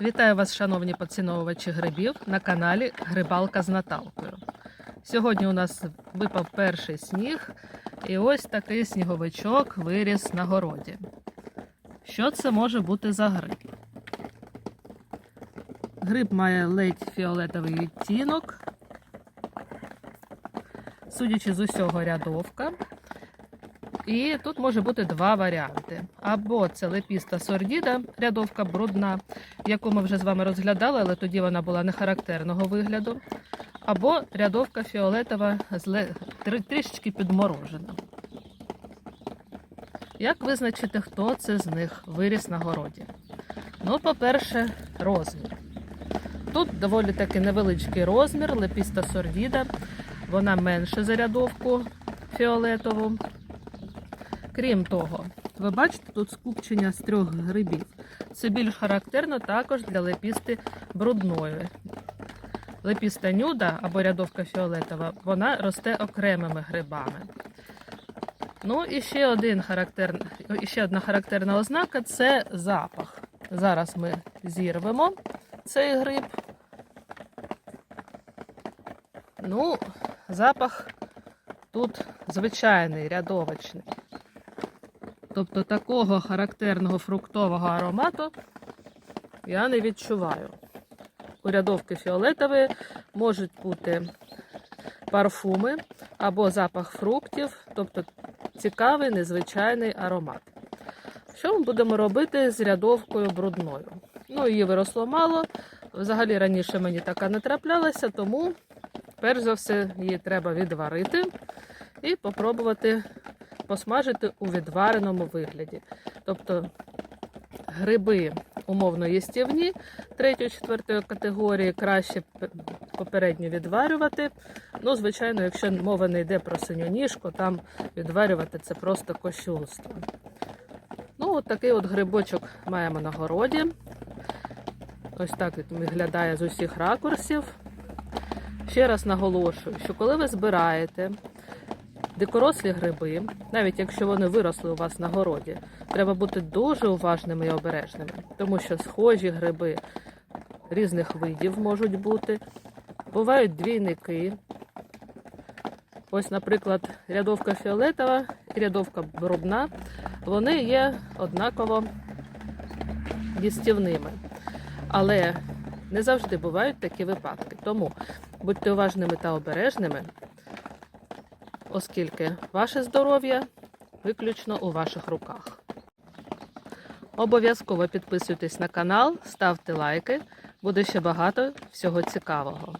Вітаю вас, шановні поціновувачі грибів, на каналі Грибалка з Наталкою. Сьогодні у нас випав перший сніг, і ось такий сніговичок виріс на городі. Що це може бути за гриб? Гриб має ледь фіолетовий відтінок. Судячи з усього рядовка. І тут може бути два варіанти. Або це лепіста сордіда, рядовка брудна, яку ми вже з вами розглядали, але тоді вона була не характерного вигляду. Або рядовка фіолетова, трішечки підморожена. Як визначити, хто це з них виріс на городі? Ну, по-перше, розмір. Тут доволі таки невеличкий розмір, лепіста сордіда. Вона менше за рядовку фіолетову. Крім того, ви бачите тут скупчення з трьох грибів. Це більш характерно також для лепісти брудної. Лепіста нюда або рядовка фіолетова, вона росте окремими грибами. Ну і ще, один характер... і ще одна характерна ознака це запах. Зараз ми зірвемо цей гриб. Ну, запах тут звичайний рядовочний. Тобто такого характерного фруктового аромату я не відчуваю. У рядовки фіолетової можуть бути парфуми або запах фруктів, тобто цікавий незвичайний аромат. Що ми будемо робити з рядовкою брудною? Ну, її виросло мало. Взагалі раніше мені така не траплялася, тому, перш за все, її треба відварити і попробувати посмажити у відвареному вигляді. Тобто гриби умовно їстівні 3-4 категорії краще попередньо відварювати. Ну, звичайно, якщо мова не йде про синьоніжку, там відварювати це просто кощунство. Ну, от такий от грибочок маємо на городі. Ось так він виглядає з усіх ракурсів. Ще раз наголошую, що коли ви збираєте дикорослі гриби, навіть якщо вони виросли у вас на городі, треба бути дуже уважними і обережними, тому що схожі гриби різних видів можуть бути. Бувають двійники. Ось, наприклад, рядовка фіолетова і рядовка брудна, вони є однаково їстівними. Але не завжди бувають такі випадки. Тому будьте уважними та обережними, оскільки ваше здоров'я виключно у ваших руках. Обов'язково підписуйтесь на канал, ставте лайки, буде ще багато всього цікавого.